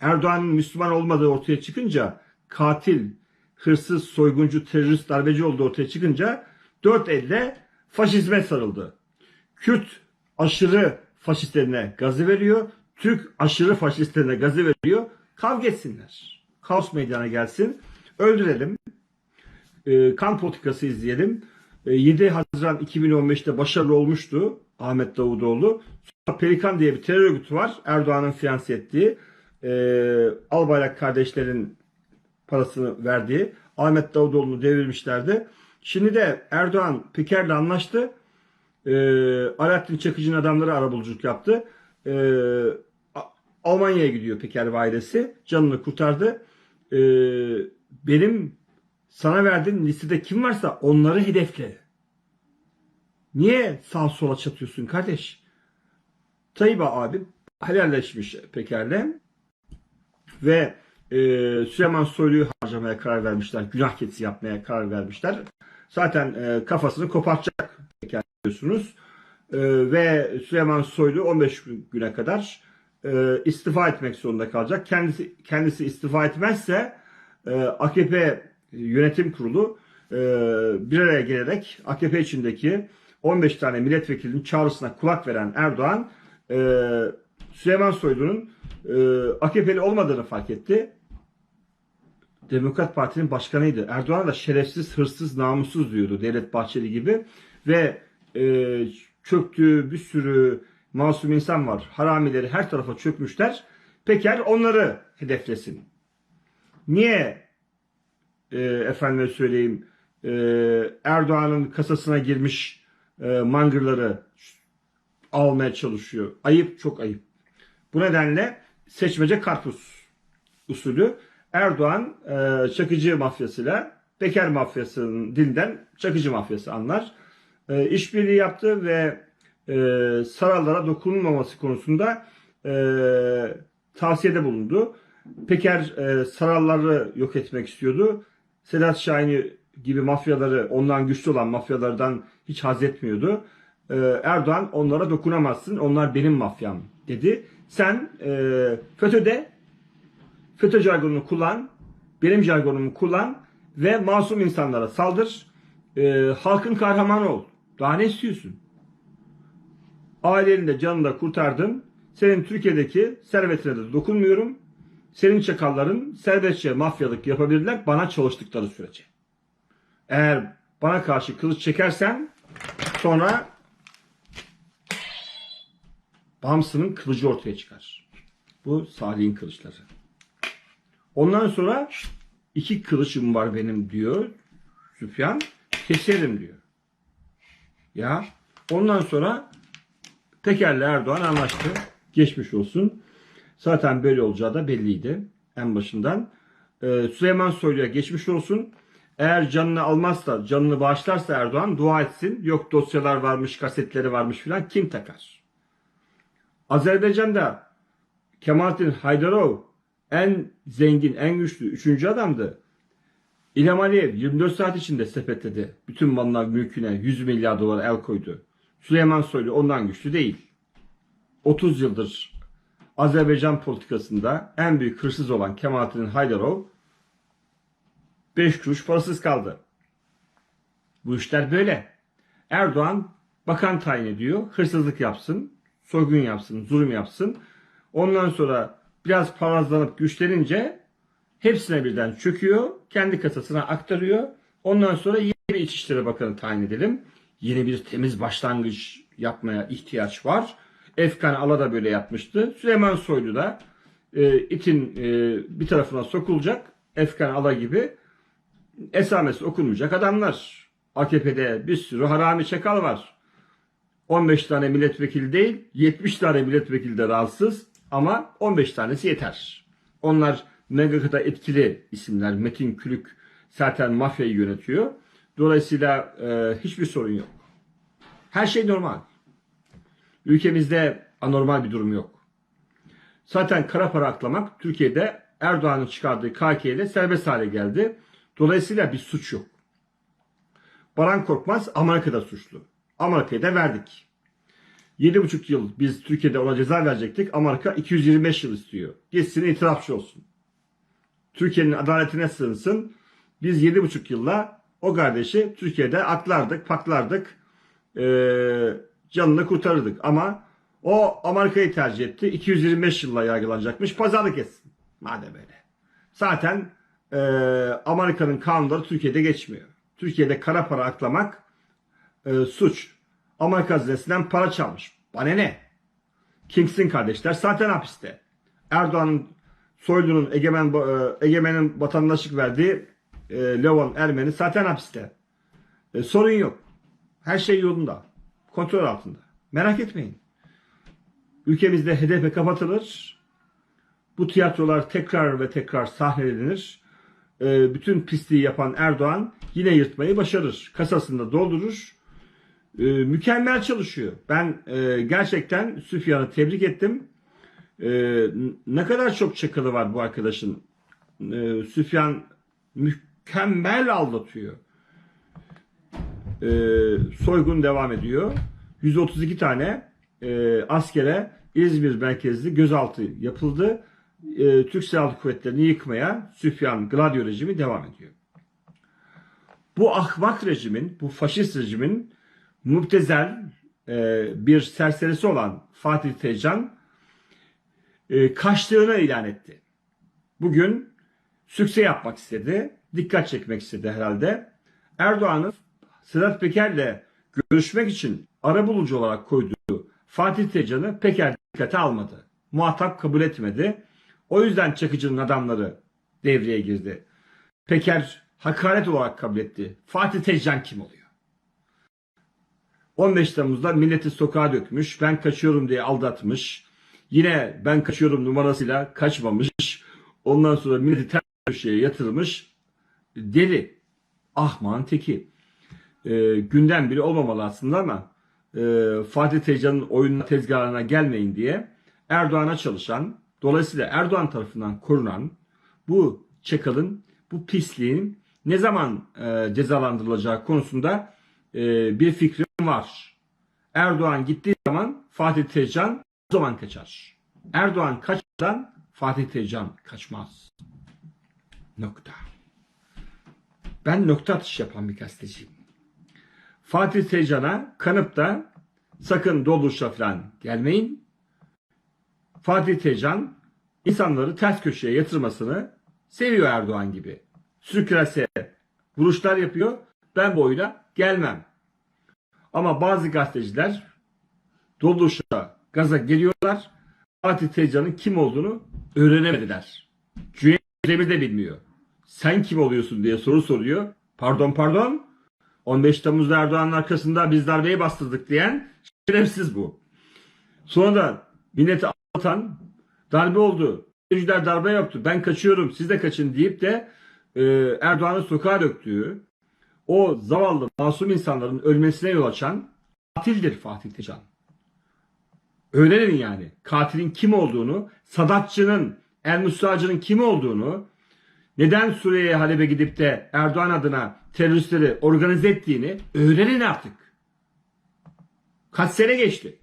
Erdoğan'ın Müslüman olmadığı ortaya çıkınca katil, hırsız, soyguncu, terörist, darbeci olduğu ortaya çıkınca dört elle faşizme sarıldı. Kürt aşırı faşistlerine gazı veriyor. Türk aşırı faşistlerine gazı veriyor. Kavga etsinler. Kaos meydana gelsin. Öldürelim. E, kan politikası izleyelim. E, 7 Haziran 2015'te başarılı olmuştu Ahmet Davutoğlu. Sonra Pelikan diye bir terör örgütü var. Erdoğan'ın finanse ettiği. E, Albayrak kardeşlerin parasını verdiği. Ahmet Davutoğlu'nu devirmişlerdi. Şimdi de Erdoğan Peker'le anlaştı. E, Alaaddin Çakıcı'nın adamları arabuluculuk yaptı. E, Almanya'ya gidiyor Peker ve ailesi. Canını kurtardı. E, benim sana verdiğim listede kim varsa onları hedefle. Niye sağ sola çatıyorsun kardeş? Tayyip abi helalleşmiş Peker'le ve e, Süleyman Soylu'yu harcamaya karar vermişler. Günah keçisi yapmaya karar vermişler. Zaten e, kafasını kopartacak Peker biliyorsunuz. E, ve Süleyman Soylu 15 güne kadar e, istifa etmek zorunda kalacak. Kendisi kendisi istifa etmezse e, AKP yönetim kurulu e, bir araya gelerek AKP içindeki 15 tane milletvekilinin çağrısına kulak veren Erdoğan e, Süleyman Soylu'nun e, AKP'li olmadığını fark etti. Demokrat Parti'nin başkanıydı. Erdoğan da şerefsiz, hırsız, namussuz diyordu Devlet Bahçeli gibi. Ve e, çöktüğü bir sürü masum insan var. Haramileri her tarafa çökmüşler. Peker onları hedeflesin. Niye e, efendime söyleyeyim e, Erdoğan'ın kasasına girmiş e, mangırları almaya çalışıyor. Ayıp çok ayıp. Bu nedenle seçmece karpuz usulü Erdoğan e, Çakıcı mafyasıyla Peker mafyasının dilinden Çakıcı mafyası anlar. E, işbirliği yaptı ve e, saraylara dokunulmaması konusunda e, tavsiyede bulundu. Peker e, sarayları yok etmek istiyordu. Sedat Şahin'i gibi mafyaları, ondan güçlü olan mafyalardan hiç haz etmiyordu. E, Erdoğan onlara dokunamazsın, onlar benim mafyam dedi. Sen e, FETÖ'de FETÖ jargonunu kullan, benim jargonumu kullan ve masum insanlara saldır. E, halkın kahramanı ol. Daha ne istiyorsun? Ailenin de canını da kurtardım. Senin Türkiye'deki servetine de dokunmuyorum. Senin çakalların serbestçe mafyalık yapabilirler bana çalıştıkları sürece. Eğer bana karşı kılıç çekersen sonra Bamsı'nın kılıcı ortaya çıkar. Bu Salih'in kılıçları. Ondan sonra iki kılıçım var benim diyor Süfyan. Keserim diyor. Ya ondan sonra Peker'le Erdoğan anlaştı. Geçmiş olsun. Zaten böyle olacağı da belliydi en başından. Ee, Süleyman Soylu'ya geçmiş olsun. Eğer canını almazsa, canını bağışlarsa Erdoğan dua etsin. Yok dosyalar varmış, kasetleri varmış filan kim takar? Azerbaycan'da Kemalettin Haydarov en zengin, en güçlü, üçüncü adamdı. İlham Aliyev 24 saat içinde sepetledi. Bütün malına, mülküne 100 milyar dolar el koydu. Süleyman Soylu ondan güçlü değil. 30 yıldır Azerbaycan politikasında en büyük hırsız olan Kemalettin Haydarov 5 kuruş parasız kaldı. Bu işler böyle. Erdoğan bakan tayin ediyor. Hırsızlık yapsın, soygun yapsın, zulüm yapsın. Ondan sonra biraz parazlanıp güçlenince hepsine birden çöküyor. Kendi kasasına aktarıyor. Ondan sonra yeni bir İçişleri Bakanı tayin edelim. Yeni bir temiz başlangıç yapmaya ihtiyaç var. Efkan Ala da böyle yapmıştı. Süleyman Soylu da e, itin e, bir tarafına sokulacak. Efkan Ala gibi esamesi okunmayacak adamlar. AKP'de bir sürü harami çakal var. 15 tane milletvekili değil, 70 tane milletvekili de rahatsız ama 15 tanesi yeter. Onlar MGK'da etkili isimler. Metin Külük zaten mafyayı yönetiyor. Dolayısıyla e, hiçbir sorun yok. Her şey normal. Ülkemizde anormal bir durum yok. Zaten kara para aklamak Türkiye'de Erdoğan'ın çıkardığı KK ile serbest hale geldi. Dolayısıyla bir suç yok. Baran Korkmaz Amerika'da suçlu. Amerika'ya da verdik. 7,5 yıl biz Türkiye'de ona ceza verecektik. Amerika 225 yıl istiyor. Gitsin itirafçı olsun. Türkiye'nin adaletine sığınsın. Biz 7,5 yılla o kardeşi Türkiye'de aklardık, paklardık. Ee, canını kurtarırdık. Ama o Amerika'yı tercih etti. 225 yılla yargılanacakmış. Pazarlık etsin. Madem öyle. Zaten e, Amerika'nın kanunları Türkiye'de geçmiyor. Türkiye'de kara para aklamak e, suç. Amerika hazinesinden para çalmış. Bana ne? Kingston kardeşler zaten hapiste. Erdoğan'ın soylunun egemen e, egemenin vatandaşlık verdiği e, Levon Ermeni zaten hapiste. E, sorun yok. Her şey yolunda. Kontrol altında. Merak etmeyin. Ülkemizde HDP kapatılır. Bu tiyatrolar tekrar ve tekrar sahnelenir. E, bütün pisliği yapan Erdoğan yine yırtmayı başarır. Kasasında doldurur. E, mükemmel çalışıyor. Ben e, gerçekten Süfyan'ı tebrik ettim. E, ne kadar çok çakılı var bu arkadaşın. E, Süfyan mükemmel aldatıyor. E, soygun devam ediyor. 132 tane e, askere İzmir merkezli gözaltı yapıldı. E, Türk Silahlı Kuvvetleri'ni yıkmaya Süfyan Gladio rejimi devam ediyor. Bu ahmak rejimin, bu faşist rejimin müptezel e, bir serserisi olan Fatih Tecan e, kaçtığını ilan etti. Bugün sükse yapmak istedi, dikkat çekmek istedi herhalde. Erdoğan'ın Sedat Peker'le görüşmek için arabulucu olarak koyduğu Fatih Tecan'ı Peker dikkate almadı. Muhatap kabul etmedi. O yüzden Çakıcı'nın adamları devreye girdi. Peker hakaret olarak kabul etti. Fatih Tecan kim oluyor? 15 Temmuz'da milleti sokağa dökmüş. Ben kaçıyorum diye aldatmış. Yine ben kaçıyorum numarasıyla kaçmamış. Ondan sonra milleti ters köşeye yatırmış. Deli. Ahman teki. Ee, günden biri olmamalı aslında ama e, Fatih Tecan'ın oyununa tezgahına gelmeyin diye Erdoğan'a çalışan, dolayısıyla Erdoğan tarafından korunan bu çakalın, bu pisliğin ne zaman e, cezalandırılacağı konusunda e, bir fikrim var. Erdoğan gittiği zaman Fatih Tecan o zaman kaçar. Erdoğan kaçmadan Fatih Tecan kaçmaz. Nokta. Ben nokta atış yapan bir gazeteciyim. Fatih Tecan'a kanıp da sakın doluşa falan gelmeyin. Fatih Tecan insanları ters köşeye yatırmasını seviyor Erdoğan gibi. Sürklase vuruşlar yapıyor. Ben bu oyuna gelmem. Ama bazı gazeteciler doluşa gaza geliyorlar. Fatih Tecan'ın kim olduğunu öğrenemediler. Cüneyt de bilmiyor. Sen kim oluyorsun diye soru soruyor. Pardon pardon. 15 Temmuz'da Erdoğan'ın arkasında biz darbeyi bastırdık diyen şerefsiz bu. Sonra da milleti anlatan darbe oldu. Seyirciler darbe yaptı. Ben kaçıyorum siz de kaçın deyip de e, Erdoğan'ı sokağa döktüğü o zavallı masum insanların ölmesine yol açan katildir Fatih Tecan. Öğrenin yani katilin kim olduğunu, Sadatçı'nın, El Musacı'nın kim olduğunu, neden Suriye'ye Halep'e gidip de Erdoğan adına teröristleri organize ettiğini öğrenin artık. Kaç sene geçti.